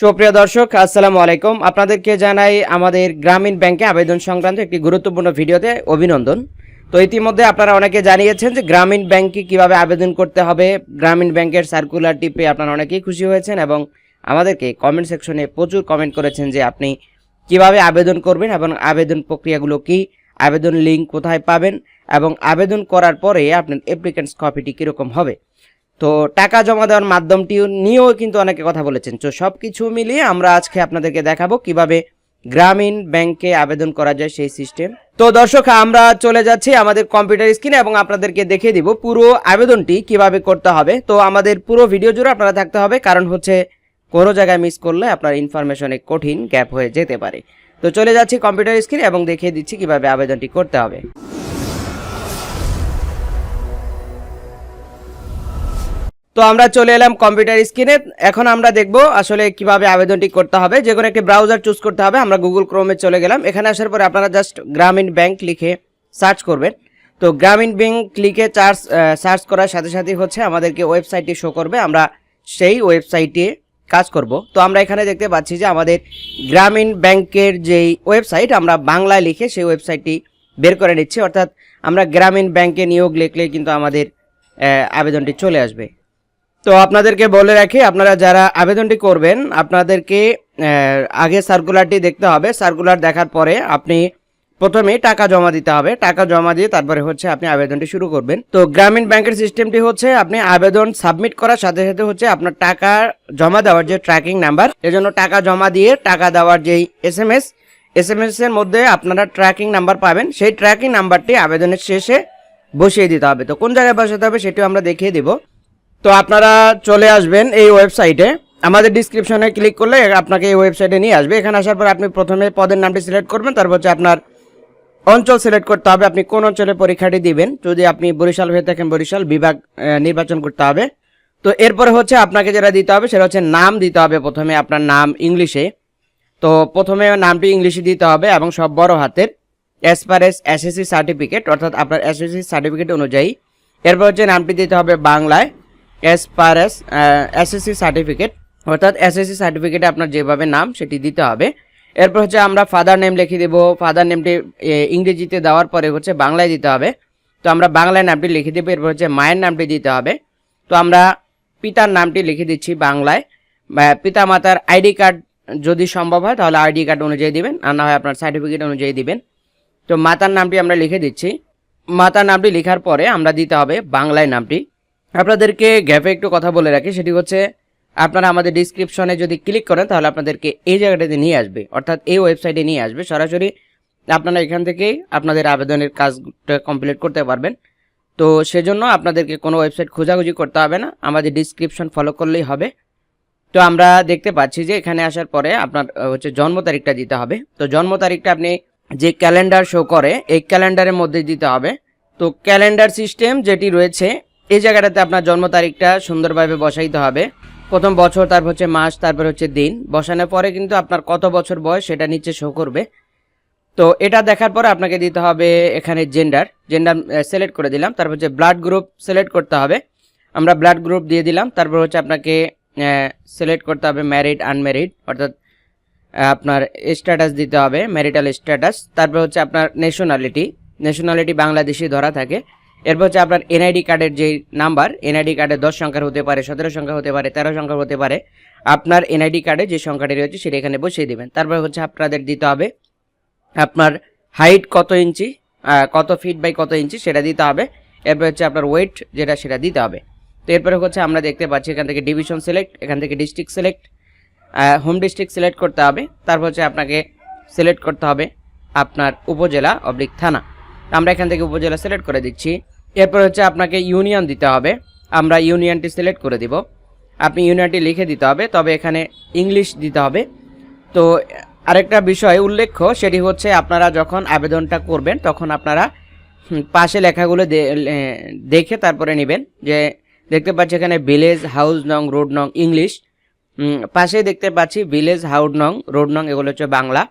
সুপ্রিয় দর্শক, আসসালামু আলাইকুম। আপনাদেরকে জানাই আমাদের গ্রামীণ ব্যাংকে আবেদন সংক্রান্ত একটি গুরুত্বপূর্ণ ভিডিওতে অভিনন্দন। তো ইতিমধ্যে আপনারা অনেকে জানিয়েছেন যে গ্রামীণ ব্যাংকে কীভাবে আবেদন করতে হবে। গ্রামীণ ব্যাংকের সার্কুলারটি পেয়ে আপনারা অনেকেই খুশি হয়েছেন এবং আমাদেরকে কমেন্ট সেকশনে প্রচুর কমেন্ট করেছেন যে আপনি কীভাবে আবেদন করবেন এবং আবেদন প্রক্রিয়াগুলো কি, আবেদন লিঙ্ক কোথায় পাবেন এবং আবেদন করার পরে আপনার অ্যাপ্লিকেন্টস কপিটি কীরকম হবে। তো টাকা জমা দেওয়ার মাধ্যমটি নিয়েও কিন্তু অনেকে কথা বলেছেন। তো সব কিছু মিলিয়ে আমরা আজকে আপনাদেরকে দেখাবো কীভাবে গ্রামীণ ব্যাংকে আবেদন করা যায় সেই সিস্টেম। তো দর্শক, আমরা চলে যাচ্ছি আমাদের কম্পিউটার স্ক্রিনে এবং আপনাদেরকে দেখিয়ে দিব পুরো আবেদনটি কীভাবে করতে হবে। তো আমাদের পুরো ভিডিও জুড়ে আপনারা থাকতে হবে, কারণ হচ্ছে কোনো জায়গায় মিস করলে আপনার ইনফরমেশনে কঠিন গ্যাপ হয়ে যেতে পারে। তো চলে যাচ্ছি কম্পিউটার স্ক্রিনে এবং দেখিয়ে দিচ্ছি কীভাবে আবেদনটি করতে হবে। তো আমরা চলে এলাম কম্পিউটার স্ক্রিনে এখন আমরা দেখব আসলে কীভাবে আবেদনটি করতে হবে। যে কোনো একটি ব্রাউজার চুজ করতে হবে। আমরা গুগল ক্রোমে চলে গেলাম। এখানে আসার পরে আপনারা জাস্ট গ্রামীণ ব্যাংক লিখে সার্চ করবেন। তো গ্রামীণ ব্যাংক লিখে চার্জ সার্চ করার সাথে সাথে হচ্ছে আমাদেরকে ওয়েবসাইটটি শো করবে। আমরা সেই ওয়েবসাইটে কাজ করব। তো আমরা এখানে দেখতে পাচ্ছি যে আমাদের গ্রামীণ ব্যাংকের যেই ওয়েবসাইট আমরা বাংলায় লিখে সেই ওয়েবসাইটটি বের করে নিচ্ছি। অর্থাৎ আমরা গ্রামীণ ব্যাংকে নিয়োগ লিখলে কিন্তু আমাদের আবেদনটি চলে আসবে। তো আপনাদেরকে বলে রাখি, আপনারা যারা আবেদনটি করবেন, আপনাদেরকে আগে সার্কুলারটি দেখতে হবে। সার্কুলার দেখার পরে আপনি প্রথমে টাকা জমা দিতে হবে। টাকা জমা দিয়ে তারপরে হচ্ছে আপনি আবেদনটি শুরু করবেন। তো গ্রামীণ ব্যাংকের সিস্টেমটি হচ্ছে, আপনি আবেদন সাবমিট করার সাথে সাথে হচ্ছে আপনার টাকা জমা দেওয়ার যে ট্র্যাকিং নাম্বার এজন্য টাকা জমা দিয়ে টাকা দেওয়ার যেই S M S S M S এর মধ্যে আপনারা ট্র্যাকিং নাম্বার পাবেন। সেই ট্র্যাকিং নাম্বারটি আবেদনের শেষে বসিয়ে দিতে হবে। তো কোন জায়গায় বসাতে হবে সেটিও আমরা দেখিয়ে দিব। তো আপনারা চলে আসবেন এই ওয়েবসাইটে। আমাদের ডিসক্রিপশনে ক্লিক করলে আপনাকে এই ওয়েবসাইটে নিয়ে আসবে। এখানে আসার পর আপনি প্রথমে পদের নামটি সিলেক্ট করবেন, তারপর হচ্ছে আপনার অঞ্চল সিলেক্ট করতে হবে। আপনি কোন অঞ্চলে পরীক্ষাটি দিবেন? যদি আপনি বরিশাল হয়ে থাকেন বরিশাল, বিভাগ নির্বাচন করতে হবে। তো এরপরে হচ্ছে আপনাকে যেটা দিতে হবে, সেটা হচ্ছে নাম দিতে হবে প্রথমে আপনার নাম ইংলিশে। তো প্রথমে নামটি ইংলিশে দিতে হবে এবং সব বড় হাতের as per S SSC certificate অর্থাৎ আপনার এসএসসি সার্টিফিকেট অনুযায়ী। এরপর হচ্ছে নামটি দিতে হবে বাংলায়। As per S SSC certificate অর্থাৎ এসএসসি সার্টিফিকেটে আপনার যেভাবে নাম, সেটি দিতে হবে। এরপর হচ্ছে আমরা ফাদার নেম লিখে দেবো। ফাদার নেমটি ইংরেজিতে দেওয়ার পরে হচ্ছে বাংলায় দিতে হবে। তো আমরা বাংলায় নামটি লিখে দেবো, এরপর হচ্ছে মায়ের নামটি দিতে হবে। তো আমরা পিতার নামটি লিখে দিচ্ছি বাংলায়। পিতা মাতার আইডি কার্ড যদি সম্ভব হয়, তাহলে আইডি কার্ড অনুযায়ী দিবেন, আর না হয় আপনার সার্টিফিকেট অনুযায়ী দিবেন। তো মাতার নামটি আমরা লিখে দিচ্ছি। মাতার নামটি লেখার পরে আমরা দিতে হবে বাংলায় নামটি। আপনাদেরকে গ্যাপে একটু কথা বলে রাখি, সেটি হচ্ছে আপনারা আমাদের ডিসক্রিপশনে যদি ক্লিক করেন, তাহলে আপনাদেরকে এই জায়গাটাতে নিয়ে আসবে। অর্থাৎ এই ওয়েবসাইটে নিয়ে আসবে। সরাসরি আপনারা এখান থেকেই আপনাদের আবেদনের কাজটা কমপ্লিট করতে পারবেন। তো সেজন্য আপনাদেরকে কোনো ওয়েবসাইট খোঁজাখুঁজি করতে হবে না। আমাদের ডিসক্রিপশন ফলো করলেই হবে। তো আমরা দেখতে পাচ্ছি যে এখানে আসার পরে আপনার হচ্ছে জন্ম তারিখটা দিতে হবে। তো জন্ম তারিখটা আপনি যে ক্যালেন্ডার শো করে, এই ক্যালেন্ডারের মধ্যে দিতে হবে। তো ক্যালেন্ডার সিস্টেম যেটি রয়েছে এই জায়গাটাতে আপনার জন্ম তারিখটা সুন্দরভাবে বসাইতে হবে। প্রথম বছর, তারপর হচ্ছে মাস, তারপর হচ্ছে দিন। বসানোর পরে কিন্তু আপনার কত বছর বয়স সেটা নিচে শো করবে। তো এটা দেখার পরে আপনাকে দিতে হবে এখানে জেন্ডার জেন্ডার সিলেক্ট করে দিলাম। তারপর হচ্ছে ব্লাড গ্রুপ সিলেক্ট করতে হবে। আমরা ব্লাড গ্রুপ দিয়ে দিলাম। তারপর হচ্ছে আপনাকে সিলেক্ট করতে হবে ম্যারিড আনম্যারিড অর্থাৎ আপনার স্ট্যাটাস দিতে হবে ম্যারিটাল স্ট্যাটাস তারপর হচ্ছে আপনার ন্যাশনালিটি ন্যাশনালিটি বাংলাদেশি ধরা থাকে। এরপর হচ্ছে আপনার এনআইডি কার্ডের যে নাম্বার এনআইডি কার্ডে দশ সংখ্যার হতে পারে, সতেরো সংখ্যা হতে পারে, তেরো সংখ্যা হতে পারে, আপনার এনআইডি কার্ডে যে সংখ্যাটি রয়েছে সেটা এখানে বসিয়ে দেবেন। তারপর হচ্ছে আপনাদের দিতে হবে আপনার হাইট কত ইঞ্চি কত ফিট বাই কত ইঞ্চি সেটা দিতে হবে। এরপর হচ্ছে আপনার ওয়েট যেটা সেটা দিতে হবে। তো এরপরে হচ্ছে আমরা দেখতে পাচ্ছি এখান থেকে ডিভিশন সিলেক্ট এখান থেকে district select home district select করতে হবে। তারপর হচ্ছে আপনাকে সিলেক্ট করতে হবে আপনার উপজেলা অবলিক থানা। আমরা এখান থেকে উপজেলা সিলেক্ট করে দিচ্ছি। এরপর হচ্ছে আপনাকে ইউনিয়ন দিতে হবে। আমরা ইউনিয়নটি সিলেক্ট করে দিব। আপনি ইউনিয়নটি লিখে দিতে হবে, তবে এখানে ইংলিশ দিতে হবে। তো আরেকটা বিষয় উল্লেখ্য, সেটি হচ্ছে আপনারা যখন আবেদনটা করবেন, তখন আপনারা পাশে লেখাগুলো দেখে তারপরে নেবেন। যে দেখতে পাচ্ছি এখানে village house no, road no, English. পাশেই দেখতে পাচ্ছি ভিলেজ হাউড নং, রোড নং, এগুলো হচ্ছে বাংলা।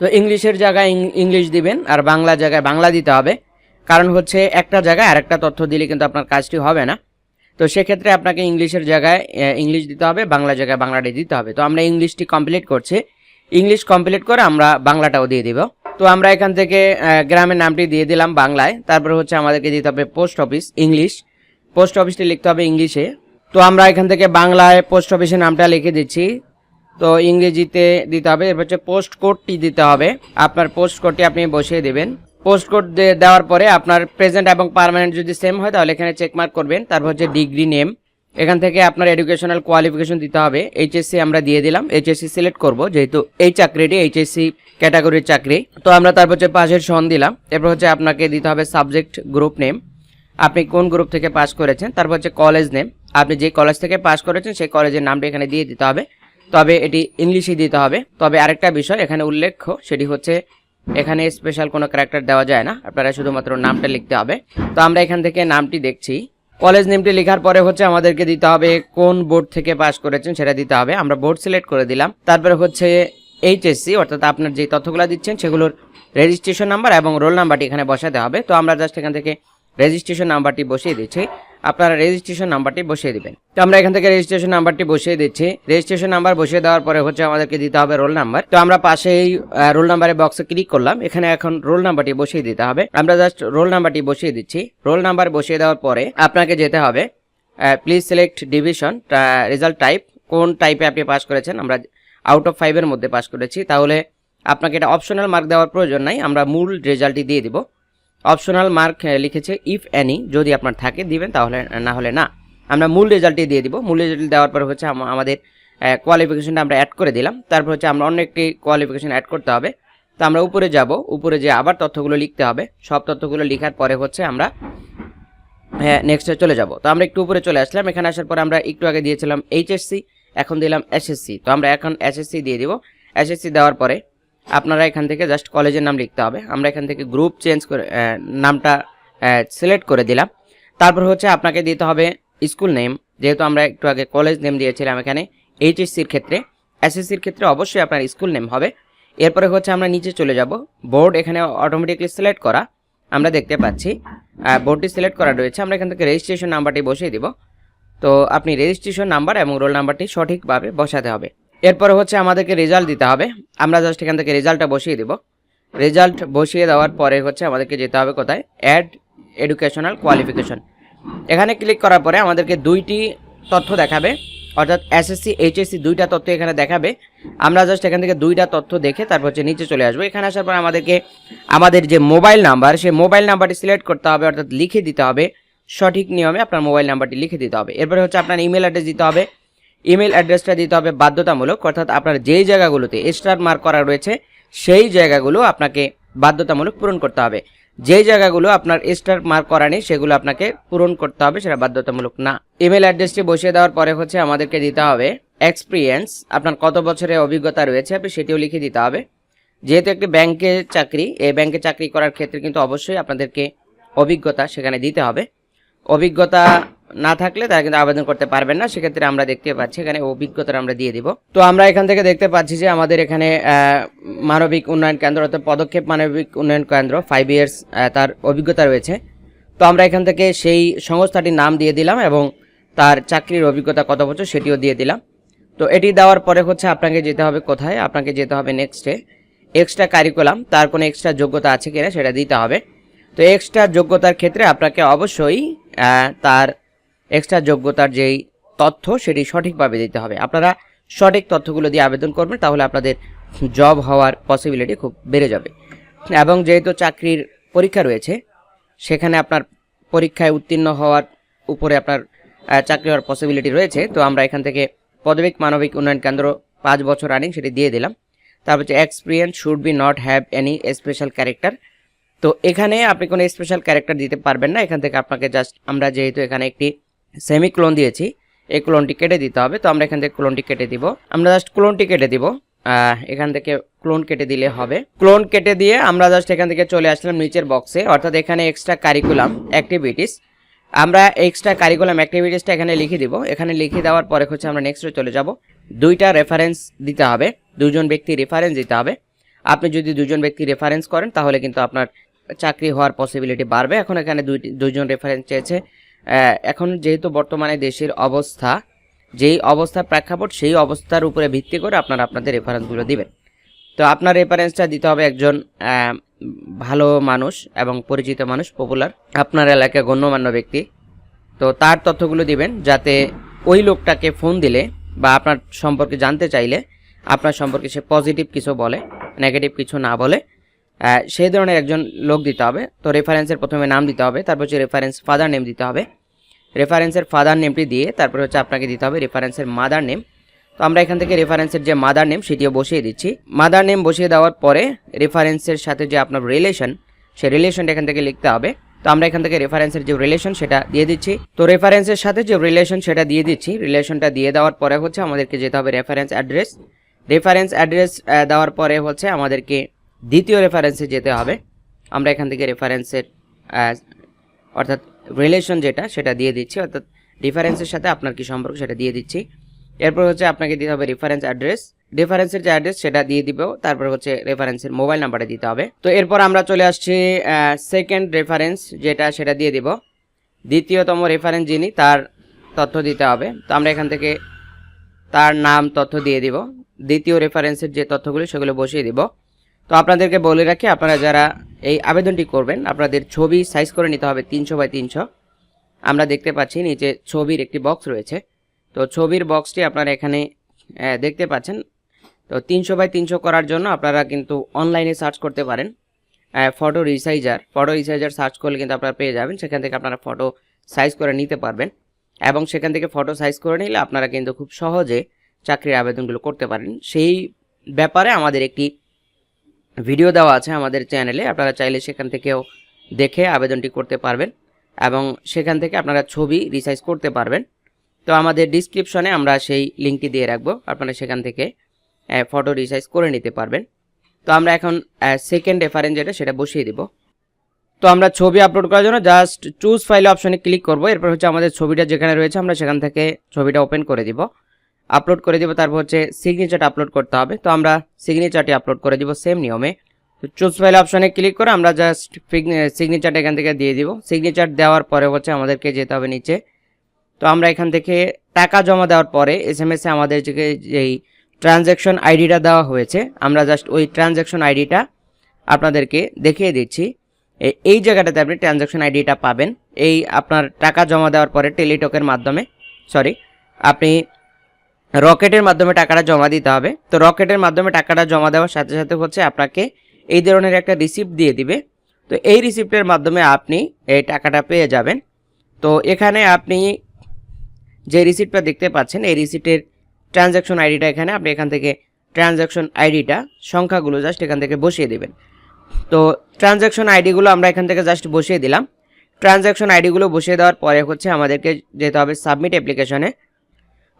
তো ইংলিশের জায়গায় ইংলিশ দিবেন, আর বাংলা জায়গায় বাংলা দিতে হবে। কারণ হচ্ছে একটা জায়গায় আরেকটা তথ্য দিলে কিন্তু আপনার কাজটি হবে না। তো সেক্ষেত্রে আপনাকে ইংলিশের জায়গায় ইংলিশ দিতে হবে, বাংলা জায়গায় বাংলাটি দিতে হবে। তো আমরা ইংলিশটি কমপ্লিট করছি। ইংলিশ কমপ্লিট করে আমরা বাংলাটাও দিয়ে দিব। তো আমরা এখান থেকে গ্রামের নামটি দিয়ে দিলাম বাংলায়। তারপরে হচ্ছে আমাদেরকে দিতে হবে পোস্ট অফিস ইংলিশ। পোস্ট অফিসটি লিখতে হবে ইংলিশে। তো আমরা এখান থেকে বাংলায় পোস্ট অফিসের নামটা লিখে দিচ্ছি। তো ইংরেজিতে দিতে হবে, এরপর হচ্ছে পোস্ট কোডটি দিতে হবে। আপনার পোস্ট কোডটি আপনি বসিয়ে দেবেন। পোস্ট কোড দেওয়ার পরে আপনার প্রেজেন্ট এবং পার্মানেন্ট যদি সেম হয়, তাহলে এখানে চেক মার্ক করবেন। তারপর হচ্ছে ডিগ্রি নেম এখান থেকে আপনার এডুকেশনাল কোয়ালিফিকেশন দিতে হবে। এইচএসসি আমরা দিয়ে দিলাম। এইচএসসি সিলেক্ট করব, যেহেতু এই চাকরিটি এইচএসসি ক্যাটাগরির চাকরি। তো আমরা তারপর হচ্ছে পাশের সন দিলাম। এরপর হচ্ছে আপনাকে দিতে হবে সাবজেক্ট গ্রুপ নেম আপনি কোন গ্রুপ থেকে পাস করেছেন? তারপর হচ্ছে কলেজ নেম আপনি যে কলেজ থেকে পাস করেছেন, সেই কলেজের নামটা এখানে দিয়ে দিতে হবে। তবে এটি ইংলিশে দিতে হবে। তবে আরেকটা বিষয় এখানে উল্লেখ্য, সেটি হচ্ছে এখানে স্পেশাল কোনো ক্যারেক্টার দেওয়া যায় না। আপনারা শুধুমাত্র নামটা লিখতে হবে। তো আমরা এখান থেকে নামটি দেখছি। কলেজ নেমটি লেখার পরে হচ্ছে আমাদেরকে দিতে হবে কোন বোর্ড থেকে পাস করেছেন সেটা দিতে হবে। আমরা বোর্ড সিলেক্ট করে দিলাম। তারপরে হচ্ছে এইচএসসি অর্থাৎ আপনার যে তথ্যগুলো দিচ্ছেন সেগুলোর রেজিস্ট্রেশন নাম্বার এবং রোল নাম্বারটি এখানে বসাতে হবে। তো আমরা জাস্ট এখান থেকে রেজিস্ট্রেশন নাম্বারটি বসিয়ে দিচ্ছি। আপনারা রেজিস্ট্রেশন নাম্বারটি বসিয়ে দিবেন। তো আমরা এখান থেকে রেজিস্ট্রেশন নাম্বারটি বসিয়ে দিচ্ছি। রেজিস্ট্রেশন নাম্বার বসিয়ে দেওয়ার পরে হচ্ছে আমাদেরকে দিতে হবে রোল নাম্বার। তো আমরা পাশেই রোল নাম্বারের বক্সে ক্লিক করলাম। এখানে এখন রোল নাম্বারটি বসিয়ে দিতে হবে। আমরা জাস্ট রোল নাম্বারটি বসিয়ে দিচ্ছি। রোল নাম্বার বসিয়ে দেওয়ার পরে আপনাকে যেতে হবে please select division result type কোন টাইপে আপনি পাস করেছেন? আমরা আউট অফ ফাইভের মধ্যে পাস করেছি। তাহলে আপনাকে এটা অপশনাল মার্ক দেওয়ার প্রয়োজন নাই। আমরা মূল রেজাল্টটি দিয়ে দিব। অপশনাল মার্ক লিখেছে ইফ অ্যানি যদি আপনার থাকে, দিবেন, তাহলে, না হলে না। আমরা মূল রেজাল্টটি দিয়ে দিব। মূল রেজাল্ট দেওয়ার পরে হচ্ছে আমাদের কোয়ালিফিকেশনটা আমরা অ্যাড করে দিলাম। তারপর হচ্ছে আমরা অন্য একটি কোয়ালিফিকেশন অ্যাড করতে হবে। তো আমরা উপরে যাব। উপরে যে আবার তথ্যগুলো লিখতে হবে। সব তথ্যগুলো লেখার পরে হচ্ছে আমরা হ্যাঁ নেক্সটে চলে যাব। তো আমরা একটু উপরে চলে আসলাম। এখানে আসার পরে আমরা একটু আগে দিয়েছিলাম এইচএসসি এখন দিলাম এসএসসি তো আমরা এখন এসএসসি দিয়ে দিব। এসএসসি দেওয়ার পরে আপনারা এখান থেকে জাস্ট কলেজের নাম লিখতে হবে। আমরা এখান থেকে গ্রুপ চেঞ্জ করে নামটা সিলেক্ট করে দিলাম। তারপর হচ্ছে আপনাকে দিতে হবে স্কুল নেম যেহেতু আমরা একটু আগে কলেজ নেম দিয়েছিলাম এখানে এইচএসসির ক্ষেত্রে। এসএসসির ক্ষেত্রে অবশ্যই আপনার স্কুল নেম হবে। এরপরে হচ্ছে আমরা নিচে চলে যাব। বোর্ড এখানে অটোমেটিকলি সিলেক্ট করা। আমরা দেখতে পাচ্ছি বোর্ডটি সিলেক্ট করা রয়েছে। আমরা এখান থেকে রেজিস্ট্রেশন নাম্বারটি বসিয়ে দিব। তো আপনি রেজিস্ট্রেশন নাম্বার এবং রোল নাম্বারটি সঠিকভাবে বসাতে হবে। এরপরে হচ্ছে আমাদেরকে রেজাল্ট দিতে হবে। আমরা জাস্ট এখান থেকে রেজাল্টটা বসিয়ে দিব। রেজাল্ট বসিয়ে দেওয়ার পরে হচ্ছে আমাদেরকে যেতে হবে কোথায়? অ্যাড এডুকেশনাল কোয়ালিফিকেশন এখানে ক্লিক করার পরে আমাদেরকে দুইটি তথ্য দেখাবে। অর্থাৎ এসএসসি এইচএসসি দুইটা তথ্য এখানে দেখাবে। আমরা জাস্ট এখান থেকে দুইটা তথ্য দেখে তারপর হচ্ছে নিচে চলে আসব। এখানে আসার পর আমাদেরকে আমাদের যে মোবাইল নাম্বার সেই মোবাইল নাম্বারটি সিলেক্ট করতে হবে, অর্থাৎ লিখে দিতে হবে। সঠিক নিয়মে আপনার মোবাইল নাম্বারটি লিখে দিতে হবে। এরপরে হচ্ছে আপনার ইমেল অ্যাড্রেস দিতে হবে। ইমেল অ্যাড্রেসটা দিতে হবে বাধ্যতামূলক, অর্থাৎ আপনার যেই জায়গাগুলোতে স্টার মার্ক করা রয়েছে, সেই জায়গাগুলো আপনাকে বাধ্যতামূলক পূরণ করতে হবে। যেই জায়গাগুলো আপনার স্টার মার্ক করা নেই, সেগুলো আপনাকে পূরণ করতে হবে, সেটা বাধ্যতামূলক না। ইমেল অ্যাড্রেসটি বসিয়ে দেওয়ার পরে হচ্ছে আমাদেরকে দিতে হবে এক্সপিরিয়েন্স আপনার কত বছরের অভিজ্ঞতা রয়েছে আপনি সেটিও লিখে দিতে হবে। যেহেতু একটি ব্যাংকে চাকরি, এই ব্যাংকে চাকরি করার ক্ষেত্রে কিন্তু অবশ্যই আপনাদেরকে অভিজ্ঞতা সেখানে দিতে হবে। অভিজ্ঞতা না থাকলে তারা কিন্তু আবেদন করতে পারবেন না। সেক্ষেত্রে আমরা দেখতে পাচ্ছি, এখানে অভিজ্ঞতা আমরা দিয়ে দিব। তো আমরা এখান থেকে দেখতে পাচ্ছি যে আমাদের এখানে মানবিক উন্নয়ন কেন্দ্র অর্থাৎ পদক্ষেপ মানবিক উন্নয়ন কেন্দ্র ফাইভ ইয়ার্স তার অভিজ্ঞতা রয়েছে। তো আমরা এখান থেকে সেই সংস্থাটির নাম দিয়ে দিলাম এবং তার চাকরির অভিজ্ঞতা কত বছর সেটিও দিয়ে দিলাম। তো এটি দেওয়ার পরে হচ্ছে আপনাকে যেতে হবে কোথায়? আপনাকে যেতে হবে নেক্সটে এক্সট্রা কারিকুলাম তার কোনো এক্সট্রা যোগ্যতা আছে কিনা সেটা দিতে হবে। তো এক্সট্রা যোগ্যতার ক্ষেত্রে আপনাকে অবশ্যই তার এক্সট্রা যোগ্যতার যেই তথ্য সেটি সঠিকভাবে দিতে হবে। আপনারা সঠিক তথ্যগুলো দিয়ে আবেদন করবেন, তাহলে আপনাদের জব হওয়ার পসিবিলিটি খুব বেড়ে যাবে। এবং যেহেতু চাকরির পরীক্ষা রয়েছে, সেখানে আপনার পরীক্ষায় উত্তীর্ণ হওয়ার উপরে আপনার চাকরি হওয়ার পসিবিলিটি রয়েছে, তো আমরা এখান থেকে পদবিক মানবিক উন্নয়ন কেন্দ্র পাঁচ বছর রানিং সেটি দিয়ে দিলাম। তারপর হচ্ছে experience should be not have any special character তো এখানে আপনি কোনো স্পেশাল ক্যারেক্টার দিতে পারবেন না, এখান থেকে আপনাকে জাস্ট আমরা যেহেতু এখানে একটি সেমি ক্লোন দিয়েছি। এই ক্লোনটি কেটে দিতে হবে, তো আমরা এখান থেকে ক্লোনটি কেটে দিব। আমরা জাস্ট ক্লোনটি কেটে দিব। এখান থেকে ক্লোন কেটে দিলে হবে। ক্লোন কেটে দিয়ে আমরা জাস্ট এখান থেকে চলে আসলাম নিচের বক্সে অর্থাৎ এখানে এক্সট্রা কারিকুলাম অ্যাক্টিভিটিস আমরা এক্সট্রা কারিকুলাম অ্যাক্টিভিটিসটা এখানে লিখে দিব। এখানে লিখে দেওয়ার পরে হচ্ছে আমরা নেক্সটে চলে যাব। দুইটা রেফারেন্স দিতে হবে। দুজন ব্যক্তি রেফারেন্স দিতে হবে। আপনি যদি দুজন ব্যক্তি রেফারেন্স করেন, তাহলে কিন্তু আপনার চাকরি হওয়ার পসিবিলিটি বাড়বে। এখন এখানে দুইটি দুইজন রেফারেন্স চেয়েছে। এখন যেহেতু বর্তমানে দেশের অবস্থা, যেই অবস্থার প্রেক্ষাপট, সেই অবস্থার উপরে ভিত্তি করে আপনারা আপনাদের রেফারেন্সগুলো দিবেন। তো আপনার রেফারেন্সটা দিতে হবে একজন ভালো মানুষ এবং পরিচিত মানুষ পপুলার আপনার এলাকায় গণ্যমান্য ব্যক্তি। তো তার তথ্যগুলো দিবেন, যাতে ওই লোকটাকে ফোন দিলে বা আপনার সম্পর্কে জানতে চাইলে, আপনার সম্পর্কে সে পজিটিভ কিছু বলে নেগেটিভ কিছু না বলে সেই ধরনের একজন লোক দিতে হবে। তো রেফারেন্সের প্রথমে নাম দিতে হবে, তারপর হচ্ছে রেফারেন্স ফাদার নেম দিতে হবে। রেফারেন্সের ফাদার নেমটি দিয়ে তারপর হচ্ছে আপনাকে দিতে হবে রেফারেন্সের মাদার নেম তো আমরা এখান থেকে রেফারেন্সের যে মাদার নেম সেটিও বসিয়ে দিচ্ছি। মাদার নেম বসিয়ে দেওয়ার পরে রেফারেন্সের সাথে যে আপনার রিলেশন সেই রিলেশনটা এখান থেকে লিখতে হবে। তো আমরা এখান থেকে রেফারেন্সের যে রিলেশন সেটা দিয়ে দিচ্ছি। তো রেফারেন্সের সাথে যে রিলেশন সেটা দিয়ে দিচ্ছি। রিলেশনটা দিয়ে দেওয়ার পরে হচ্ছে আমাদেরকে যেতে হবে রেফারেন্স অ্যাড্রেস রেফারেন্স অ্যাড্রেস দেওয়ার পরে হচ্ছে আমাদেরকে দ্বিতীয় রেফারেন্সে যেতে হবে। আমরা এখান থেকে রেফারেন্সের অর্থাৎ রিলেশন যেটা, সেটা দিয়ে দিচ্ছি। অর্থাৎ রেফারেন্সের সাথে আপনার কি সম্পর্ক, সেটা দিয়ে দিচ্ছি। এরপর হচ্ছে আপনাকে দিতে হবে রেফারেন্স অ্যাড্রেস রেফারেন্সের যে অ্যাড্রেস সেটা দিয়ে দিব। তারপর হচ্ছে রেফারেন্সের মোবাইল নাম্বারটা দিতে হবে। তো এরপর আমরা চলে আসছি সেকেন্ড রেফারেন্স যেটা, সেটা দিয়ে দিব। দ্বিতীয়তম রেফারেন্স যিনি, তার তথ্য দিতে হবে। তো আমরা এখান থেকে তার নাম, তথ্য দিয়ে দিব। দ্বিতীয় রেফারেন্সের যে তথ্যগুলো, সেগুলো বসিয়ে দিব। তো আপনাদেরকে বলে রাখি, আপনারা যারা এই আবেদনটি করবেন, আপনাদের ছবি সাইজ করে নিতে হবে তিনশো বাই তিনশো। আমরা দেখতে পাচ্ছি নিচে ছবির একটি বক্স রয়েছে। তো ছবির বক্সটি আপনারা এখানে দেখতে পাচ্ছেন। তো তিনশো বাই তিনশো করার জন্য আপনারা কিন্তু অনলাইনে সার্চ করতে পারেন। Photo resizer photo resizer search করলে কিন্তু আপনারা পেয়ে যাবেন। সেখান থেকে আপনারা ফটো সাইজ করে নিতে পারবেন। এবং সেখান থেকে ফটো সাইজ করে নিলে আপনারা কিন্তু খুব সহজে চাকরির আবেদনগুলো করতে পারেন। সেই ব্যাপারে আমাদের একটি ভিডিও দেওয়া আছে আমাদের চ্যানেলে। আপনারা চাইলে সেখান থেকেও দেখে আবেদনটি করতে পারবেন এবং সেখান থেকে আপনারা ছবি রিসাইজ করতে পারবেন। তো আমাদের ডিসক্রিপশনে আমরা সেই লিঙ্কটি দিয়ে রাখব। আপনারা সেখান থেকে ফটো রিসাইজ করে নিতে পারবেন। তো আমরা এখন সেকেন্ড রেফারেন্স যেটা, সেটা বসিয়ে দিব। তো আমরা ছবি আপলোড করার জন্য জাস্ট চুজ ফাইল অপশনে ক্লিক করব। এরপর হচ্ছে আমাদের ছবিটা যেখানে রয়েছে, আমরা সেখান থেকে ছবিটা ওপেন করে দিব। আপলোড করে দিব, তারপর হচ্ছে সিগনেচারটা আপলোড করতে হবে। তো আমরা সিগনেচারটি আপলোড করে দিব সেম নিয়মে। তো চুজ ফাইল অপশনে ক্লিক করে আমরা জাস্ট সিগনেচারটা এখান থেকে দিয়ে দিব। সিগনেচার দেওয়ার পরে হচ্ছে আমাদেরকে যেতে হবে নিচে। তো আমরা এখান থেকে টাকা জমা দেওয়ার পরে এস এম এসে আমাদের যেই ট্রানজ্যাকশন আইডিটা দেওয়া হয়েছে, আমরা জাস্ট ওই ট্রানজ্যাকশন আইডিটা আপনাদেরকে দেখিয়ে দিচ্ছি। এই জায়গাটাতে আপনি ট্রানজ্যাকশন আইডিটা পাবেন। এই আপনার টাকা জমা দেওয়ার পরে টেলিটকের মাধ্যমে সরি আপনি রকেটের মাধ্যমে টাকাটা জমা দিতে হবে। তো রকেটের মাধ্যমে টাকাটা জমা দেওয়ার সাথে সাথে হচ্ছে আপনাকে এই ধরনের একটা রিসিপ্ট দিয়ে দিবে। তো এই রিসিপ্টের মাধ্যমে আপনি এই টাকাটা পেয়ে যাবেন। তো এখানে আপনি যে রিসিপ্টটা দেখতে পাচ্ছেন, এই রিসিপ্টের ট্রানজ্যাকশন আইডিটা এখানে, আপনি এখান থেকে ট্রানজ্যাকশন আইডিটা সংখ্যাগুলো জাস্ট এখান থেকে বসিয়ে দেবেন। তো ট্রানজ্যাকশন আইডিগুলো আমরা এখান থেকে জাস্ট বসিয়ে দিলাম। ট্রানজ্যাকশন আইডিগুলো বসিয়ে দেওয়ার পরে হচ্ছে আমাদেরকে যেতে হবে সাবমিট অ্যাপ্লিকেশনে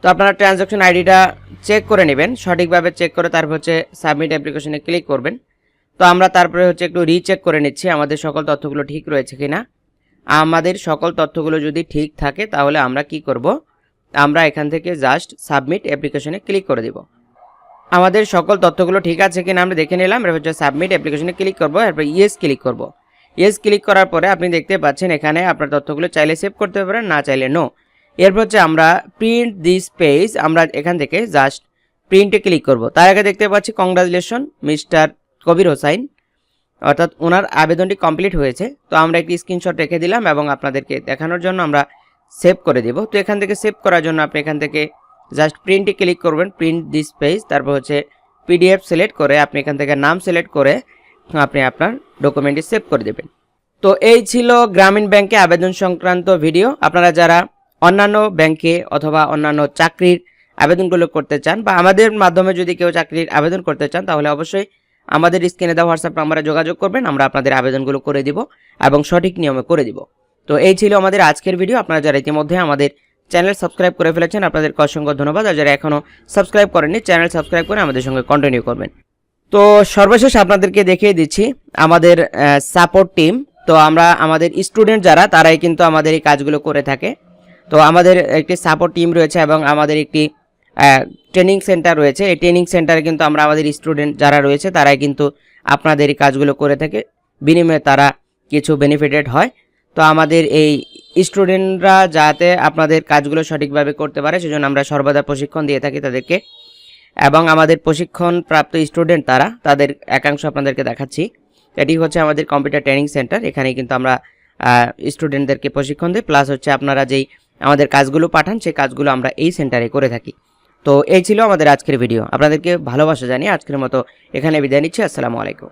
তো আপনারা ট্রানজ্যাকশন আইডিটা চেক করে নেবেন। সঠিকভাবে চেক করে তারপর হচ্ছে সাবমিট অ্যাপ্লিকেশনে ক্লিক করবেন। তো আমরা তারপরে হচ্ছে একটু রিচেক করে নিচ্ছি আমাদের সকল তথ্যগুলো ঠিক রয়েছে কিনা। আমাদের সকল তথ্যগুলো যদি ঠিক থাকে তাহলে আমরা কি করব? আমরা এখান থেকে জাস্ট সাবমিট অ্যাপ্লিকেশনে ক্লিক করে দিব। আমাদের সকল তথ্যগুলো ঠিক আছে কিনা আমরা দেখে নিলাম। এরপর হচ্ছে সাবমিট অ্যাপ্লিকেশনে ক্লিক করব, এরপর ইয়েস ক্লিক করব। ইয়েস ক্লিক করার পরে আপনি দেখতে পাচ্ছেন এখানে আপনার তথ্যগুলো চাইলে সেভ করতে পারেন, না চাইলে নো এরপর হচ্ছে আমরা প্রিন্ট দিস পেজ আমরা এখান থেকে জাস্ট প্রিন্টে ক্লিক করব। তার আগে দেখতে পাচ্ছি কংগ্রাচুলেশন মিস্টার কবির হোসাইন। অর্থাৎ ওনার আবেদনটি কমপ্লিট হয়েছে। তো আমরা একটি স্ক্রিনশট রেখে দিলাম এবং আপনাদেরকে দেখানোর জন্য আমরা সেভ করে দেব। তো এখান থেকে সেভ করার জন্য আপনি এখান থেকে জাস্ট প্রিন্টে ক্লিক করবেন প্রিন্ট দিস পেজ তারপর হচ্ছে পিডিএফ সিলেক্ট করে আপনি এখান থেকে নাম সিলেক্ট করে আপনি আপনার ডকুমেন্টটি সেভ করে দেবেন। তো এই ছিল গ্রামীণ ব্যাংকে আবেদন সংক্রান্ত ভিডিও আপনারা যারা অন্যান্য ব্যাংকে অথবা অন্যান্য চাকরির আবেদনগুলো করতে চান বা আমাদের মাধ্যমে যদি কেউ চাকরির আবেদন করতে চান, তাহলে অবশ্যই আমাদের স্ক্রিনে দেওয়া হোয়াটসঅ্যাপ নাম্বারে যোগাযোগ করবেন, আমরা আপনাদের আবেদনগুলো করে দিব এবং সঠিক নিয়মে করে দিব। তো এই ছিল আমাদের আজকের ভিডিও। আপনারা যারা ইতিমধ্যে আমাদের চ্যানেল সাবস্ক্রাইব করে ফেলেছেন, আপনাদেরকে অসংখ্য ধন্যবাদ। আর যারা এখনও সাবস্ক্রাইব করেননি, চ্যানেল সাবস্ক্রাইব করে আমাদের সঙ্গে কন্টিনিউ করবেন। তো সর্বশেষ আপনাদেরকে দেখিয়ে দিচ্ছি আমাদের সাপোর্ট টিম তো আমরা, আমাদের স্টুডেন্ট যারা, তারাই কিন্তু আমাদের এই কাজগুলো করে থাকে। তো আমাদের একটি সাপোর্ট টিম রয়েছে এবং আমাদের একটি ট্রেনিং সেন্টার রয়েছে। এই ট্রেনিং সেন্টারে কিন্তু আমরা আমাদের স্টুডেন্ট যারা রয়েছে, তারাই কিন্তু আপনাদের এই কাজগুলো করে থাকে। বিনিময়ে তারা কিছু বেনিফিটেড হয়। তো আমাদের এই স্টুডেন্টরা যাতে আপনাদের কাজগুলো সঠিকভাবে করতে পারে, সেজন্য আমরা সর্বদা প্রশিক্ষণ দিয়ে থাকি তাদেরকে। এবং আমাদের প্রশিক্ষণ প্রাপ্ত স্টুডেন্ট তারা, তাদের একাংশ আপনাদেরকে দেখাচ্ছি। এটি হচ্ছে আমাদের কম্পিউটার ট্রেনিং সেন্টার এখানে কিন্তু আমরা স্টুডেন্টদেরকে প্রশিক্ষণ দিই। প্লাস হচ্ছে আপনারা যেই আমাদের কাজগুলো পাঠান সেই কাজগুলো আমরা এই সেন্টারে করে থাকি। তো এই ছিল আমাদের আজকের ভিডিও। আপনাদেরকে ভালোবাসা জানিয়ে আজকের মতো এখানে বিদায় নিচ্ছি। আসসালামু আলাইকুম।